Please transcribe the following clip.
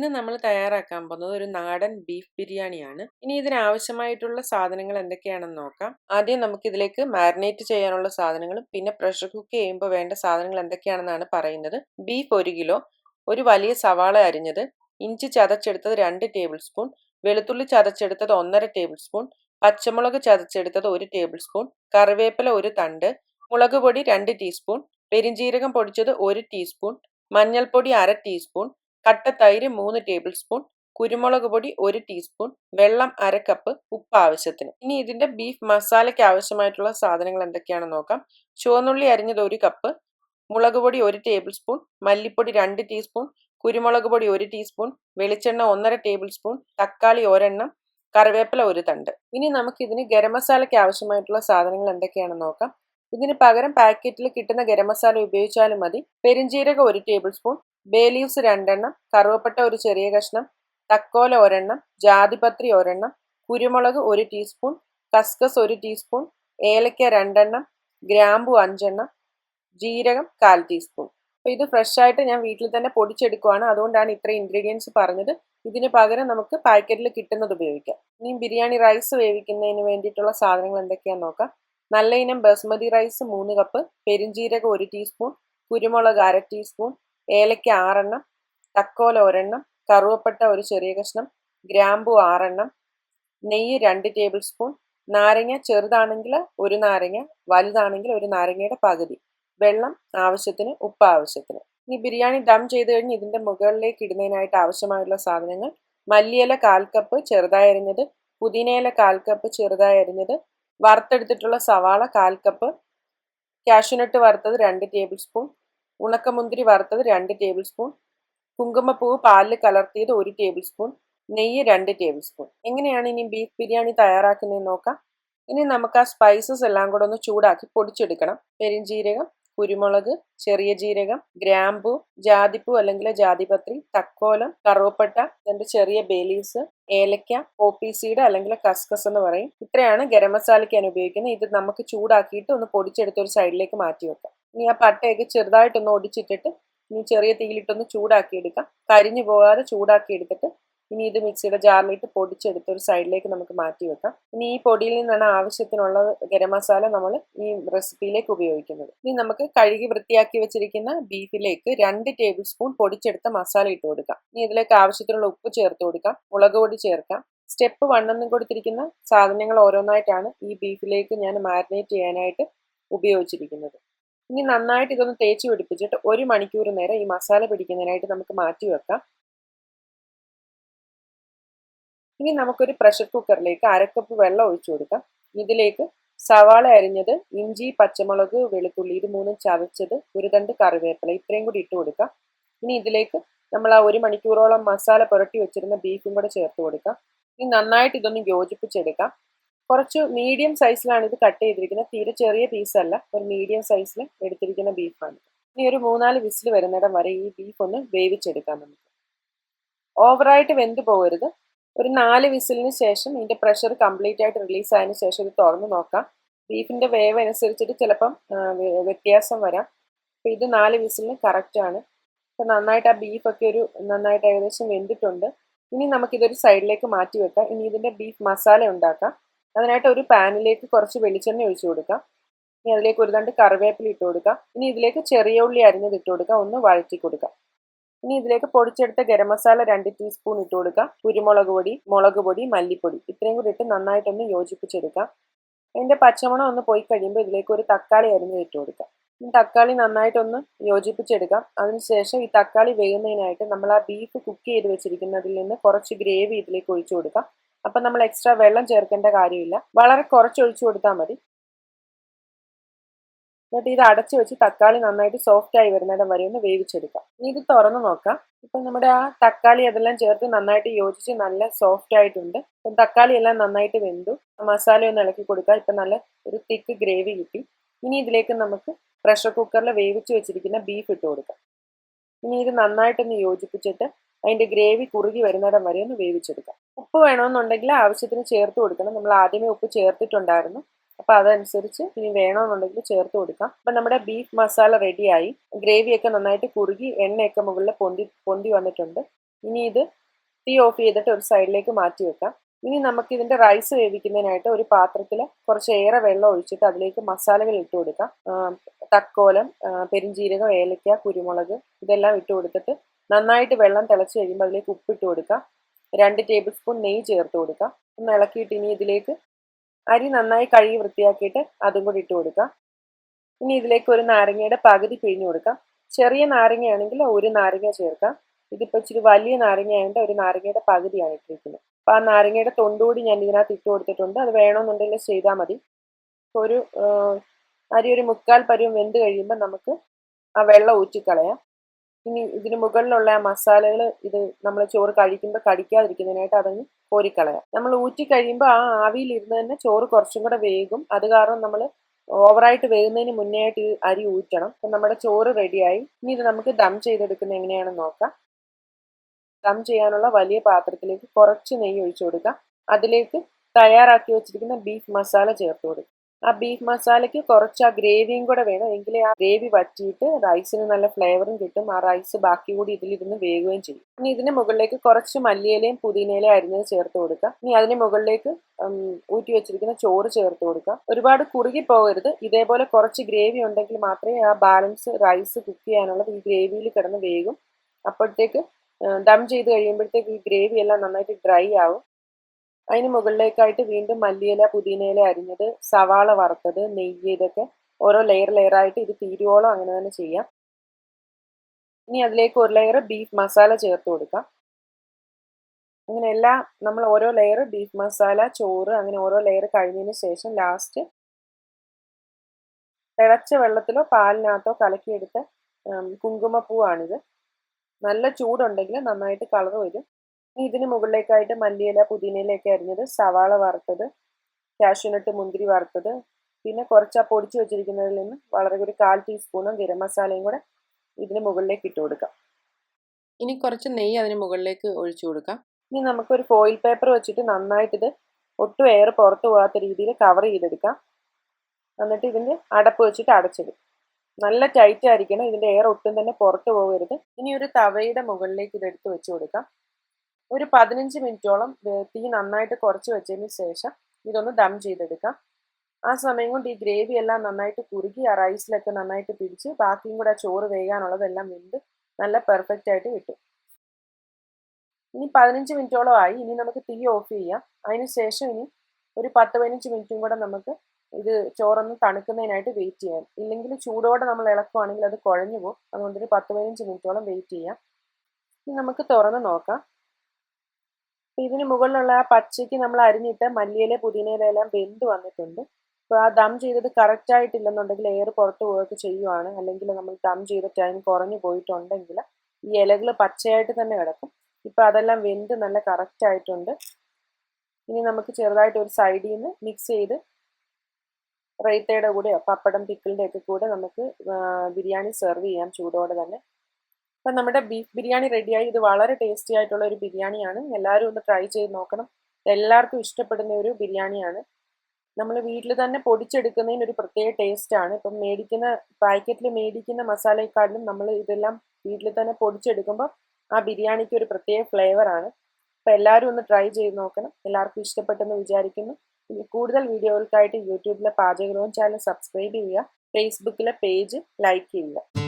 ഇന്ന് നമ്മൾ തയ്യാറാക്കാൻ പോകുന്നത് ഒരു നാടൻ ബീഫ് ബിരിയാണിയാണ്. ഇനി ഇതിനാവശ്യമായിട്ടുള്ള സാധനങ്ങൾ എന്തൊക്കെയാണെന്ന് നോക്കാം. ആദ്യം നമുക്ക് ഇതിലേക്ക് മാരിനേറ്റ് ചെയ്യാനുള്ള സാധനങ്ങളും പിന്നെ പ്രഷർ കുക്ക് ചെയ്യുമ്പോൾ വേണ്ട സാധനങ്ങൾ എന്തൊക്കെയാണെന്നാണ് പറയുന്നത്. ബീഫ് ഒരു കിലോ ഒരു വലിയ സവാള അരിഞ്ഞത് ഇഞ്ചി ചതച്ചെടുത്തത് രണ്ട് ടേബിൾ സ്പൂൺ വെളുത്തുള്ളി ചതച്ചെടുത്തത് ഒന്നര ടേബിൾ സ്പൂൺ പച്ചമുളക് ചതച്ചെടുത്തത് ഒരു ടേബിൾ സ്പൂൺ കറിവേപ്പില ഒരു തണ്ട് മുളക് പൊടി രണ്ട് ടീസ്പൂൺ പെരിഞ്ജീരകം പൊടിച്ചത് ഒരു ടീസ്പൂൺ മഞ്ഞൾപ്പൊടി അര ടീസ്പൂൺ കട്ട തൈര് മൂന്ന് ടേബിൾ സ്പൂൺ കുരുമുളക് പൊടി ഒരു ടീസ്പൂൺ വെള്ളം അര കപ്പ് ഉപ്പ് ആവശ്യത്തിന്. ഇനി ഇതിന്റെ ബീഫ് മസാലയ്ക്ക് ആവശ്യമായിട്ടുള്ള സാധനങ്ങൾ എന്തൊക്കെയാണെന്ന് നോക്കാം. ചുവന്നുള്ളി അരിഞ്ഞത് ഒരു കപ്പ് മുളക് പൊടി ഒരു ടേബിൾ സ്പൂൺ മല്ലിപ്പൊടി രണ്ട് ടീസ്പൂൺ കുരുമുളക് പൊടി ഒരു ടീസ്പൂൺ വെളിച്ചെണ്ണ ഒന്നര ടേബിൾ സ്പൂൺ തക്കാളി ഒരെണ്ണം കറിവേപ്പില ഒരു തണ്ട്. ഇനി നമുക്ക് ഇതിന് ഗരം മസാലയ്ക്ക് ആവശ്യമായിട്ടുള്ള സാധനങ്ങൾ എന്തൊക്കെയാണെന്ന് നോക്കാം. ഇതിന് പകരം പാക്കറ്റിൽ കിട്ടുന്ന ഗരം മസാല ഉപയോഗിച്ചാലും മതി. പെരിഞ്ചീരകം ഒരു ടേബിൾ സ്പൂൺ ബേ ലീവ്സ് രണ്ടെണ്ണം കറുവപ്പട്ട ഒരു ചെറിയ കഷ്ണം തക്കോല ഒരെണ്ണം ജാതിപത്രി ഒരെണ്ണം കുരുമുളക് ഒരു ടീസ്പൂൺ കസ്കസ് ഒരു ടീസ്പൂൺ ഏലക്ക രണ്ടെണ്ണം ഗ്രാമ്പു അഞ്ചെണ്ണം ജീരകം കാൽ ടീസ്പൂൺ. അപ്പോൾ ഇത് ഫ്രഷ് ആയിട്ട് ഞാൻ വീട്ടിൽ തന്നെ പൊടിച്ചെടുക്കുവാണ്. അതുകൊണ്ടാണ് ഇത്ര ഇൻഗ്രീഡിയൻസ് പറഞ്ഞത്. ഇതിന് പകരം നമുക്ക് പാക്കറ്റിൽ കിട്ടുന്നത് ഉപയോഗിക്കാം. ഇനി ബിരിയാണി റൈസ് വേവിക്കുന്നതിന് വേണ്ടിയിട്ടുള്ള സാധനങ്ങൾ എന്തൊക്കെയാണെന്ന് നോക്കാം. നല്ല ഇനം ബസ്മതി റൈസ് മൂന്ന് കപ്പ് പെരിഞ്ജീരകം ഒരു ടീസ്പൂൺ കുരുമുളക് അര ടീസ്പൂൺ ഏലയ്ക്ക ആറെണ്ണം തക്കോല ഒരെണ്ണം കറുവപ്പട്ട ഒരു ചെറിയ കഷ്ണം ഗ്രാമ്പു ആറെണ്ണം നെയ്യ് രണ്ട് ടേബിൾ സ്പൂൺ നാരങ്ങ ചെറുതാണെങ്കിൽ ഒരു നാരങ്ങ വലുതാണെങ്കിൽ ഒരു നാരങ്ങയുടെ പകുതി വെള്ളം ആവശ്യത്തിന് ഉപ്പ് ആവശ്യത്തിന്. ഇനി ബിരിയാണി ദം ചെയ്ത് കഴിഞ്ഞ് ഇതിന്റെ മുകളിലേക്ക് ഇടുന്നതിനായിട്ട് ആവശ്യമായുള്ള സാധനങ്ങൾ മല്ലിയില കാൽ കപ്പ് ചെറുതായി അരിഞ്ഞത് പുതിനയില കാൽ കപ്പ് ചെറുതായി അരിഞ്ഞത് വറുത്തെടുത്തിട്ടുള്ള സവാള കാൽ കപ്പ് കാഷ്യൂനട്ട് വറുത്തത് രണ്ട് ടേബിൾ സ്പൂൺ ഉണക്കമുന്തിരി വറുത്തത് രണ്ട് ടേബിൾ സ്പൂൺ കുങ്കുമപ്പൂവ് പാലിൽ കലർത്തിയത് ഒരു ടേബിൾ സ്പൂൺ നെയ്യ് രണ്ട് ടേബിൾ സ്പൂൺ എങ്ങനെയാണ് ഇനി ബീഫ് ബിരിയാണി തയ്യാറാക്കുന്നതെന്ന് നോക്കാം. ഇനി നമുക്ക് ആ സ്പൈസസ് എല്ലാം കൂടെ ഒന്ന് ചൂടാക്കി പൊടിച്ചെടുക്കണം. പെരിഞ്ജീരകം കുരുമുളക് ചെറിയ ജീരകം ഗ്രാമ്പൂ ജാതിപ്പൂ അല്ലെങ്കിൽ ജാതിപത്രി തക്കോലം കറുവപ്പട്ട രണ്ട് ചെറിയ ബേലീസ് ഏലക്ക പോപ്പി സീഡ് അല്ലെങ്കിൽ കസ്കസ് എന്ന് പറയും. ഇത്രയാണ് ഗരം മസാലയ്ക്ക് ഉപയോഗിക്കുന്നത്. ഇത് നമുക്ക് ചൂടാക്കിയിട്ട് ഒന്ന് പൊടിച്ചെടുത്ത് ഒരു സൈഡിലേക്ക് മാറ്റി വെക്കാം. ഇനി ആ പട്ടയൊക്കെ ചെറുതായിട്ടൊന്ന് ഒടിച്ചിട്ടിട്ട് ഇനി ചെറിയ തീയിലിട്ടൊന്ന് ചൂടാക്കി എടുക്കാം കരിഞ്ഞു പോകാതെ ചൂടാക്കി എടുത്തിട്ട് ഇനി ഇത് മിക്സിയുടെ ജാറിലിട്ട് പൊടിച്ചെടുത്ത് ഒരു സൈഡിലേക്ക് നമുക്ക് മാറ്റി വെക്കാം. ഇനി ഈ പൊടിയിൽ നിന്നാണ് ആവശ്യത്തിനുള്ള ഗരം മസാല നമ്മൾ ഈ റെസിപ്പിയിലേക്ക് ഉപയോഗിക്കുന്നത്. ഇനി നമുക്ക് കഴുകി വൃത്തിയാക്കി വെച്ചിരിക്കുന്ന ബീഫിലേക്ക് രണ്ട് ടേബിൾ സ്പൂൺ പൊടിച്ചെടുത്ത മസാല ഇട്ട് കൊടുക്കാം. ഇനി ഇതിലേക്ക് ആവശ്യത്തിനുള്ള ഉപ്പ് ചേർത്ത് കൊടുക്കാം. മുളക് പൊടി ചേർക്കാം. സ്റ്റെപ്പ് വണ്ണെന്നും കൊടുത്തിരിക്കുന്ന സാധനങ്ങൾ ഓരോന്നായിട്ടാണ് ഈ ബീഫിലേക്ക് ഞാൻ മാരിനേറ്റ് ചെയ്യാനായിട്ട് ഉപയോഗിച്ചിരിക്കുന്നത്. ഇനി നന്നായിട്ട് ഇതൊന്ന് തേച്ച് പിടിപ്പിച്ചിട്ട് ഒരു മണിക്കൂർ നേരം ഈ മസാല പിടിക്കുന്നതിനായിട്ട് നമുക്ക് മാറ്റി വെക്കാം. ഇനി നമുക്കൊരു പ്രഷർ കുക്കറിലേക്ക് അരക്കപ്പ് വെള്ളം ഒഴിച്ചു കൊടുക്കാം. ഇതിലേക്ക് സവാള അരിഞ്ഞത് ഇഞ്ചി പച്ചമുളക് വെളുത്തുള്ളി ഇത് മൂന്നും ചതച്ചത് ഒരു തണ്ട് കറിവേപ്പില ഇത്രയും കൂടി ഇട്ട് കൊടുക്കാം. ഇനി ഇതിലേക്ക് നമ്മൾ ആ ഒരു മണിക്കൂറോളം മസാല പുരട്ടി വെച്ചിരുന്ന ബീഫും കൂടെ ചേർത്ത് കൊടുക്കാം. ഇനി നന്നായിട്ട് ഇതൊന്ന് യോജിപ്പിച്ചെടുക്കാം. കുറച്ച് മീഡിയം സൈസിലാണ് ഇത് കട്ട് ചെയ്തിരിക്കുന്നത്. തീരെ ചെറിയ പീസല്ല ഒരു മീഡിയം സൈസിൽ എടുത്തിരിക്കുന്ന ബീഫാണ് ഇനി ഒരു മൂന്നാൽ വിസിൽ വരുന്നിടം വരെ ഈ ബീഫ് ഒന്ന് വേവിച്ചെടുക്കാം നമുക്ക്. ഓവറായിട്ട് വെന്ത് പോകരുത്. ഒരു നാല് വിസിലിന് ശേഷം ഇതിന്റെ പ്രഷർ കംപ്ലീറ്റ് ആയിട്ട് റിലീസ് ആയതിനു ശേഷം ഇത് തുറന്ന് നോക്കാം. ബീഫിന്റെ വേവ് അനുസരിച്ചിട്ട് ചിലപ്പം വ്യത്യാസം വരാം. അപ്പോൾ ഇത് നാല് വിസിലിന് കറക്റ്റാണ് അപ്പോൾ നന്നായിട്ട് ആ ബീഫൊക്കെ ഒരു നന്നായിട്ട് ഏകദേശം വെന്തിട്ടുണ്ട്. ഇനി നമുക്കിതൊരു സൈഡിലേക്ക് മാറ്റി വെക്കാം. ഇനി ഇതിന്റെ ബീഫ് മസാല ഉണ്ടാക്കാം. അതിനായിട്ട് ഒരു പാനിലേക്ക് കുറച്ച് വെളിച്ചെണ്ണ ഒഴിച്ചു കൊടുക്കാം. ഇനി അതിലേക്ക് ഒരു രണ്ട് കറിവേപ്പില ഇട്ട് കൊടുക്കാം. ഇനി ഇതിലേക്ക് ചെറിയ ഉള്ളി അരിഞ്ഞത് ഇട്ട് കൊടുക്കാം. ഒന്ന് വഴറ്റി കൊടുക്കാം. ഇനി ഇതിലേക്ക് പൊടിച്ചെടുത്ത ഗരം മസാല രണ്ട് ടീസ്പൂൺ ഇട്ട് കൊടുക്കാം. കുരുമുളക് പൊടി മുളക് പൊടി മല്ലിപ്പൊടി. ഇത്രയും കൂടി ഇട്ട് നന്നായിട്ടൊന്ന് യോജിപ്പിച്ചെടുക്കാം. അതിന്റെ പച്ചമണം ഒന്ന് പോയി കഴിയുമ്പോൾ ഇതിലേക്ക് ഒരു തക്കാളി അരിഞ്ഞ് ഇട്ട് കൊടുക്കാം. തക്കാളി നന്നായിട്ടൊന്ന് യോജിപ്പിച്ചെടുക്കാം. അതിനുശേഷം ഈ തക്കാളി വേകുന്നതിനായിട്ട് നമ്മൾ ആ ബീഫ് കുക്ക് ചെയ്ത് വെച്ചിരിക്കുന്നതിൽ നിന്ന് കുറച്ച് ഗ്രേവി ഇതിലേക്ക് ഒഴിച്ചു കൊടുക്കാം. അപ്പം നമ്മൾ എക്സ്ട്രാ വെള്ളം ചേർക്കേണ്ട കാര്യമില്ല. വളരെ കുറച്ച് ഒഴിച്ചു കൊടുത്താൽ മതി. എന്നിട്ട് ഇത് അടച്ചു വെച്ച് തക്കാളി നന്നായിട്ട് സോഫ്റ്റ് ആയി വരുന്നിടം വരെ ഒന്ന് വേവിച്ചെടുക്കാം. ഇനി ഇത് തുറന്ന് നോക്കാം. ഇപ്പം നമ്മുടെ ആ തക്കാളി അതെല്ലാം ചേർത്ത് നന്നായിട്ട് യോജിച്ച് നല്ല സോഫ്റ്റ് ആയിട്ടുണ്ട്. ഇപ്പം തക്കാളി എല്ലാം നന്നായിട്ട് വെന്തു. മസാല ഒന്ന് ഇളക്കി കൊടുക്കുക ഇപ്പം നല്ല ഒരു തിക്ക് ഗ്രേവി കിട്ടി. ഇനി ഇതിലേക്ക് നമുക്ക് പ്രഷർ കുക്കറിൽ വേവിച്ച് വെച്ചിരിക്കുന്ന ബീഫ് ഇട്ട് കൊടുക്കാം. ഇനി ഇത് നന്നായിട്ടൊന്ന് യോജിപ്പിച്ചിട്ട് അതിന്റെ ഗ്രേവി കുറുകി വരുന്നിടം വരെ ഒന്ന് വേവിച്ചെടുക്കാം. ഉപ്പ് വേണമെന്നുണ്ടെങ്കിൽ ആവശ്യത്തിന് ചേർത്ത് കൊടുക്കണം. നമ്മൾ ആദ്യമേ ഉപ്പ് ചേർത്തിട്ടുണ്ടായിരുന്നു. അപ്പോൾ അതനുസരിച്ച് ഇനി വേണമെന്നുണ്ടെങ്കിൽ ചേർത്ത് കൊടുക്കാം. അപ്പം നമ്മുടെ ബീഫ് മസാല റെഡിയായി ഗ്രേവിയൊക്കെ നന്നായിട്ട് കുറുകി എണ്ണയൊക്കെ മുകളിൽ പൊന്തി പൊന്തി വന്നിട്ടുണ്ട്. ഇനി ഇത് തീ ഓഫ് ചെയ്തിട്ട് ഒരു സൈഡിലേക്ക് മാറ്റി വെക്കാം. ഇനി നമുക്ക് ഇതിന്റെ റൈസ് വേവിക്കുന്നതിനായിട്ട് ഒരു പാത്രത്തിൽ കുറച്ച് ഏറെ വെള്ളം ഒഴിച്ചിട്ട് അതിലേക്ക് മസാലകൾ ഇട്ട് കൊടുക്കാം. തക്കോലം പെരിഞ്ജീരകം ഏലക്ക കുരുമുളക് ഇതെല്ലാം ഇട്ട് കൊടുത്തിട്ട് നന്നായിട്ട് വെള്ളം തിളച്ച് കഴിയുമ്പോൾ അതിലേക്ക് ഉപ്പിട്ട് കൊടുക്കാം. രണ്ട് ടേബിൾ സ്പൂൺ നെയ്യ് ചേർത്ത് കൊടുക്കുക. ഒന്ന് ഇളക്കിയിട്ട് ഇനി ഇതിലേക്ക് അരി നന്നായി കഴുകി വൃത്തിയാക്കിയിട്ട് അതും കൂടി ഇട്ട് കൊടുക്കുക. ഇനി ഇതിലേക്ക് ഒരു നാരങ്ങയുടെ പകുതി പിഴിഞ്ഞു കൊടുക്കാം ചെറിയ നാരങ്ങയാണെങ്കിൽ ഒരു നാരങ്ങ ചേർക്കാം ഇതിപ്പോൾ ഇച്ചിരി വലിയ നാരങ്ങ ആയതുകൊണ്ട് ഒരു നാരങ്ങയുടെ പകുതിയാണ് ഇട്ടിരിക്കുന്നത്. അപ്പോൾ ആ നാരങ്ങയുടെ തൊണ്ടുകൂടി ഞാൻ ഇതിനകത്ത് ഇട്ട് കൊടുത്തിട്ടുണ്ട്. അത് വേണമെന്നുണ്ടെങ്കിൽ ചെയ്താൽ മതി. ഒരു അരി ഒരു മുക്കാൽ പരുവം വെന്ത് കഴിയുമ്പോൾ നമുക്ക് ആ വെള്ളം ഊറ്റിക്കളയാം. ഇനി ഇതിന് മുകളിലുള്ള മസാലകൾ ഇത് നമ്മൾ ചോറ് കഴിക്കുമ്പോൾ കടിക്കാതിരിക്കുന്നതിനായിട്ട് അതങ്ങ് കോരിക്കളയാം. നമ്മൾ ഊറ്റി കഴിയുമ്പോൾ ആ ആവിയിലിരുന്ന് തന്നെ ചോറ് കുറച്ചും കൂടെ വേകും. അത് കാരണം നമ്മൾ ഓവറായിട്ട് വേകുന്നതിന് മുന്നേ ആയിട്ട് ഈ അരി ഊറ്റണം. അപ്പം നമ്മുടെ ചോറ് റെഡിയായി. ഇനി ഇത് നമുക്ക് ദം ചെയ്തെടുക്കുന്നത് എങ്ങനെയാണെന്ന് നോക്കാം. ദം ചെയ്യാനുള്ള വലിയ പാത്രത്തിലേക്ക് കുറച്ച് നെയ്യ് ഒഴിച്ചു കൊടുക്കുക അതിലേക്ക് തയ്യാറാക്കി വെച്ചിരിക്കുന്ന ബീഫ് മസാല ചേർത്ത് കൊടുക്കുക ആ ബീഫ് മസാലയ്ക്ക് കുറച്ച് ആ ഗ്രേവിയും കൂടെ വേണം. എങ്കിലേ ആ ഗ്രേവി വറ്റിയിട്ട് റൈസിന് നല്ല ഫ്ലേവറും കിട്ടും. ആ റൈസ് ബാക്കി കൂടി ഇതിലിരുന്ന് വേകുകയും ചെയ്യും. ഇനി ഇതിന് മുകളിലേക്ക് കുറച്ച് മല്ലിയിലയും പുതിനയിലയും അരിഞ്ഞത് ചേർത്ത് കൊടുക്കുക. ഇനി അതിന് മുകളിലേക്ക് ഊറ്റി വെച്ചിരിക്കുന്ന ചോറ് ചേർത്ത് കൊടുക്കുക. ഒരുപാട് കുറുകി പോകരുത്. ഇതേപോലെ കുറച്ച് ഗ്രേവി ഉണ്ടെങ്കിൽ മാത്രമേ ആ ബാലൻസ് റൈസ് കുക്ക് ചെയ്യാനുള്ളത് ഈ ഗ്രേവിയിൽ കിടന്ന് വേകും. അപ്പോഴത്തേക്ക് ദം ചെയ്ത് കഴിയുമ്പോഴത്തേക്ക് ഈ ഗ്രേവി എല്ലാം നന്നായിട്ട് ഡ്രൈ ആവും. അതിന് മുകളിലേക്കായിട്ട് വീണ്ടും മല്ലിയില പുതിനയില അരിഞ്ഞത് സവാള വറുത്തത് നെയ്യ് ഇതൊക്കെ ഓരോ ലെയർ ലെയറായിട്ട് ഇത് തീരുവോളം അങ്ങനെ തന്നെ ചെയ്യാം. ഇനി അതിലേക്ക് ഒരു ലെയർ ബീഫ് മസാല ചേർത്ത് കൊടുക്കാം. അങ്ങനെ എല്ലാ നമ്മൾ ഓരോ ലെയർ ബീഫ് മസാല ചോറ് അങ്ങനെ ഓരോ ലെയർ കഴിഞ്ഞതിന് ശേഷം ലാസ്റ്റ് തിളച്ച വെള്ളത്തിലോ പാലിനകത്തോ കലക്കിയെടുത്ത കുങ്കുമപ്പൂവാണിത്. നല്ല ചൂടുണ്ടെങ്കിൽ നന്നായിട്ട് കളർ വരും. ഇതിന് മുകളിലേക്കായിട്ട് മല്ലിയില പുതിനയിലൊക്കെ അരിഞ്ഞത് സവാള വറുത്തത് കാഷ്യൂനട്ട് മുന്തിരി വറുത്തത് പിന്നെ കുറച്ച് ആ പൊടിച്ച് വെച്ചിരിക്കുന്നതിൽ നിന്ന് വളരെ ഒരു കാൽ ടീസ്പൂണും ഗരം മസാലയും കൂടെ ഇതിന് മുകളിലേക്ക് ഇട്ട് കൊടുക്കാം. ഇനി കുറച്ച് നെയ്യ് അതിന് മുകളിലേക്ക് ഒഴിച്ചു കൊടുക്കാം. ഇനി നമുക്കൊരു ഫോയിൽ പേപ്പർ വെച്ചിട്ട് നന്നായിട്ടിത് ഇത് ഒട്ടും എയർ പുറത്തു പോകാത്ത രീതിയിൽ കവർ ചെയ്തെടുക്കാം. എന്നിട്ട് ഇതിന്റെ അടപ്പ് വെച്ചിട്ട് അടച്ചിടും. നല്ല ടൈറ്റ് ആയിരിക്കണം ഇതിന്റെ എയർ ഒട്ടും തന്നെ പുറത്തു പോകരുത്. ഇനി ഒരു തവയുടെ മുകളിലേക്ക് ഇതെടുത്ത് വെച്ച് കൊടുക്കാം. ഒരു പതിനഞ്ച് മിനിറ്റോളം തീ നന്നായിട്ട് കുറച്ച് വെച്ചതിന് ശേഷം ഇതൊന്ന് ദം ചെയ്തെടുക്കാം. ആ സമയം കൊണ്ട് ഈ ഗ്രേവി എല്ലാം നന്നായിട്ട് കുറുകി ആ റൈസിലൊക്കെ നന്നായിട്ട് പിടിച്ച് ബാക്കിയും കൂടെ ചോറ് വേകാനുള്ളതെല്ലാം വെന്ത് നല്ല പെർഫെക്റ്റ് ആയിട്ട് കിട്ടും. ഇനി പതിനഞ്ച് മിനിറ്റോളം ആയി. ഇനി നമുക്ക് തീ ഓഫ് ചെയ്യാം. അതിന് ശേഷം ഇനി ഒരു പത്ത് പതിനഞ്ച് മിനിറ്റും കൂടെ നമുക്ക് ഇത് ചോറൊന്ന് തണുക്കുന്നതിനായിട്ട് വെയിറ്റ് ചെയ്യാം. ഇല്ലെങ്കിൽ ചൂടോടെ നമ്മൾ ഇളക്കുവാണെങ്കിൽ അത് കുഴഞ്ഞു പോകും അതുകൊണ്ട് ഒരു പത്ത് പതിനഞ്ച് മിനിറ്റോളം വെയിറ്റ് ചെയ്യാം. ഇനി നമുക്ക് തുറന്ന് നോക്കാം. ഇതിന് മുകളിലുള്ള ആ പച്ചയ്ക്ക് നമ്മൾ അരിഞ്ഞിട്ട് മല്ലിയില പുതിനയില എല്ലാം വെന്ത് വന്നിട്ടുണ്ട്. അപ്പോൾ ആ ദം ചെയ്തത് കറക്റ്റ് ആയിട്ടില്ലെന്നുണ്ടെങ്കിൽ എയർ പുറത്ത് പോവുകയൊക്കെ ചെയ്യുവാണ്. അല്ലെങ്കിൽ നമ്മൾ ദം ചെയ്ത ടൈം കുറഞ്ഞു പോയിട്ടുണ്ടെങ്കിൽ ഈ ഇലകൾ പച്ചയായിട്ട് തന്നെ കിടക്കും. ഇപ്പോൾ അതെല്ലാം വെന്ത് നല്ല കറക്റ്റ് ആയിട്ടുണ്ട്. ഇനി നമുക്ക് ചെറുതായിട്ട് ഒരു സൈഡിൽ നിന്ന് മിക്സ് ചെയ്ത് റൈത്തയുടെ കൂടെയോ പപ്പടം പിക്കിളിന്റെ ഒക്കെ കൂടെ നമുക്ക് ബിരിയാണി സെർവ് ചെയ്യാം. ചൂടോടെ തന്നെ. അപ്പം നമ്മുടെ ബീഫ് ബിരിയാണി റെഡിയായി. ഇത് വളരെ ടേസ്റ്റി ആയിട്ടുള്ള ഒരു ബിരിയാണിയാണ്. എല്ലാവരും ഒന്ന് ട്രൈ ചെയ്ത് നോക്കണം. എല്ലാവർക്കും ഇഷ്ടപ്പെടുന്ന ഒരു ബിരിയാണിയാണ്. നമ്മൾ വീട്ടിൽ തന്നെ പൊടിച്ചെടുക്കുന്നതിന് ഒരു പ്രത്യേക ടേസ്റ്റാണ് ഇപ്പം മേടിക്കുന്ന പാക്കറ്റിൽ മേടിക്കുന്ന മസാലയെക്കാട്ടിലും നമ്മൾ ഇതെല്ലാം വീട്ടിൽ തന്നെ പൊടിച്ചെടുക്കുമ്പോൾ ആ ബിരിയാണിക്ക് ഒരു പ്രത്യേക ഫ്ലേവറാണ് അപ്പം എല്ലാവരും ഒന്ന് ട്രൈ ചെയ്ത് നോക്കണം. എല്ലാവർക്കും ഇഷ്ടപ്പെട്ടെന്ന് വിചാരിക്കുന്നു. ഇനി കൂടുതൽ വീഡിയോകൾക്കായിട്ട് യൂട്യൂബിലെ പാചകവും ചാനൽ സബ്സ്ക്രൈബ് ചെയ്യുക. ഫേസ്ബുക്കിലെ പേജ് ലൈക്ക് ചെയ്യുക.